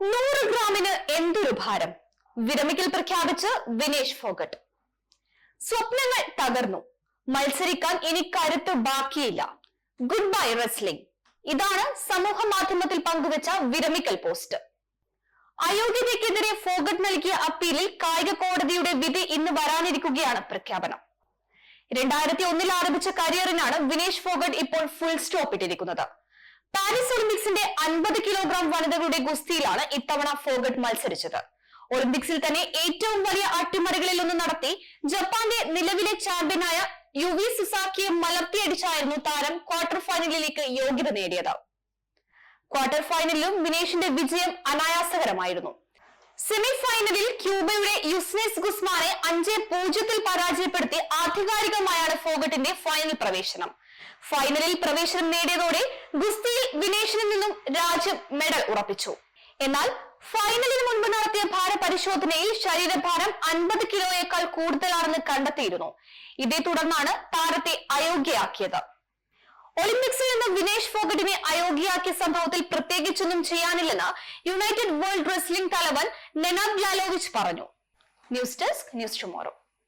നൂറ് ഗ്രാമിന് എന്തൊരു ഭാരം? വിരമിക്കൽ പ്രഖ്യാപിച്ച് വിനേഷ് ഫോഗട്ട്. സ്വപ്നങ്ങൾ തകർന്നു. മത്സരിക്കാൻ ഇനി കരുത്ത് ബാക്കിയില്ല. ഗുഡ് ബൈ റെസ്ലിംഗ് ഇതാണ് സമൂഹ മാധ്യമത്തിൽ പങ്കുവച്ച വിരമിക്കൽ പോസ്റ്റ്. അയോഗ്യതയ്ക്കെതിരെ ഫോഗട്ട് നൽകിയ അപ്പീലിൽ കായിക കോടതിയുടെ വിധി ഇന്ന് വരാനിരിക്കുകയാണ് പ്രഖ്യാപനം. രണ്ടായിരത്തി ഒന്നിൽ ആരംഭിച്ച കരിയറിനാണ് വിനേഷ് ഫോഗട്ട് ഇപ്പോൾ ഫുൾ സ്റ്റോപ്പ് ഇട്ടിരിക്കുന്നത്. പാരീസ് ഒളിമ്പിക്സിന്റെ അൻപത് കിലോഗ്രാം വനിതകളുടെ ഗുസ്തിയിലാണ് ഇത്തവണ ഫോഗട്ട് മത്സരിച്ചത്. ഒളിമ്പിക്സിൽ തന്നെ ഏറ്റവും വലിയ അട്ടിമറികളിൽ ഒന്ന് നടത്തി ജപ്പാന്റെ നിലവിലെ ചാമ്പ്യനായ യു വി സുസാക്കിയെ മലർത്തിയടിച്ചായിരുന്നു താരം ക്വാർട്ടർ ഫൈനലിലേക്ക് യോഗ്യത നേടിയത്. ക്വാർട്ടർ ഫൈനലിലും വിനേഷിന്റെ വിജയം അനായാസകരമായിരുന്നു. സെമി ഫൈനലിൽ ക്യൂബയുടെ യുസ്നെസ് ഗുസ്മാനെ അഞ്ച് പൂജ്യത്തിൽ പരാജയപ്പെടുത്തി ആധികാരികമായാണ് ഫോഗട്ടിന്റെ ഫൈനൽ പ്രവേശനം. ഫൈനലിൽ പ്രവേശനം നേടിയതോടെ ഗുസ്തിയിൽ വിനേഷിനിൽ നിന്നും രാജ്യം മെഡൽ ഉറപ്പിച്ചു. എന്നാൽ ഫൈനലിന് മുൻപ് നടത്തിയ ഭാരപരിശോധനയിൽ ശരീരഭാരം അൻപത് കിലോയേക്കാൾ കൂടുതലാണെന്ന് കണ്ടെത്തിയിരുന്നു. ഇതേ തുടർന്നാണ് താരത്തെ അയോഗ്യയാക്കിയത്. ഒളിമ്പിക്സിൽ നിന്ന് വിനേഷ് ഫോഗട്ടിനെ അയോഗ്യയാക്കിയ സംഭവത്തിൽ പ്രത്യേകിച്ചൊന്നും ചെയ്യാനില്ലെന്ന് യുണൈറ്റഡ് വേൾഡ് റെസ്ലിംഗ് തലവൻ നെനാബ് ലാലോവിച്ച് പറഞ്ഞു. News desk news tomorrow.